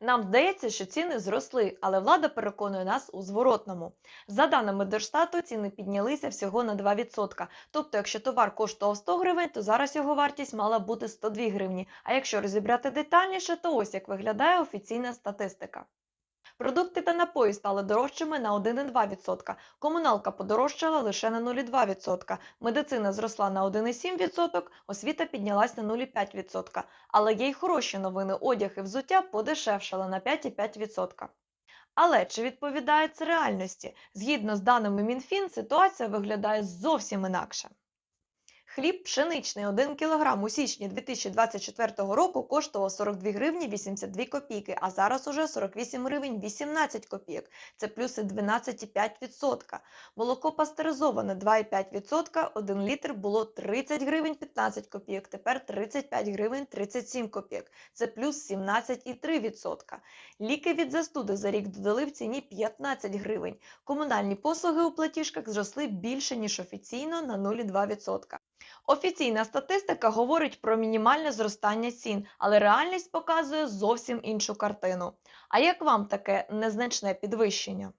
Нам здається, що ціни зросли, але влада переконує нас у зворотному. За даними Держстату, ціни піднялися всього на 2%. Тобто, якщо товар коштував 100 гривень, то зараз його вартість мала бути 102 гривні. А якщо розібрати детальніше, то ось як виглядає офіційна статистика. Продукти та напої стали дорожчими на 1,2%, комуналка подорожчала лише на 0,2%, медицина зросла на 1,7%, освіта піднялась на 0,5%. Але є й хороші новини, одяг і взуття подешевшали на 5,5%. Але чи відповідає це реальності? Згідно з даними Мінфін, ситуація виглядає зовсім інакше. Хліб пшеничний 1 кг у січні 2024 року коштував 42 гривні 82 копійки, а зараз уже 48 гривень 18 копійок. Це плюси 12,5%. Молоко пастеризоване 2,5%, 1 літр було 30 гривень 15 копійок, тепер 35 гривень 37 копійок. Це плюс 17,3%. Ліки від застуди за рік додали в ціні 15 гривень. Комунальні послуги у платіжках зросли більше, ніж офіційно на 0,2%. Офіційна статистика говорить про мінімальне зростання цін, але реальність показує зовсім іншу картину. А як вам таке незначне підвищення?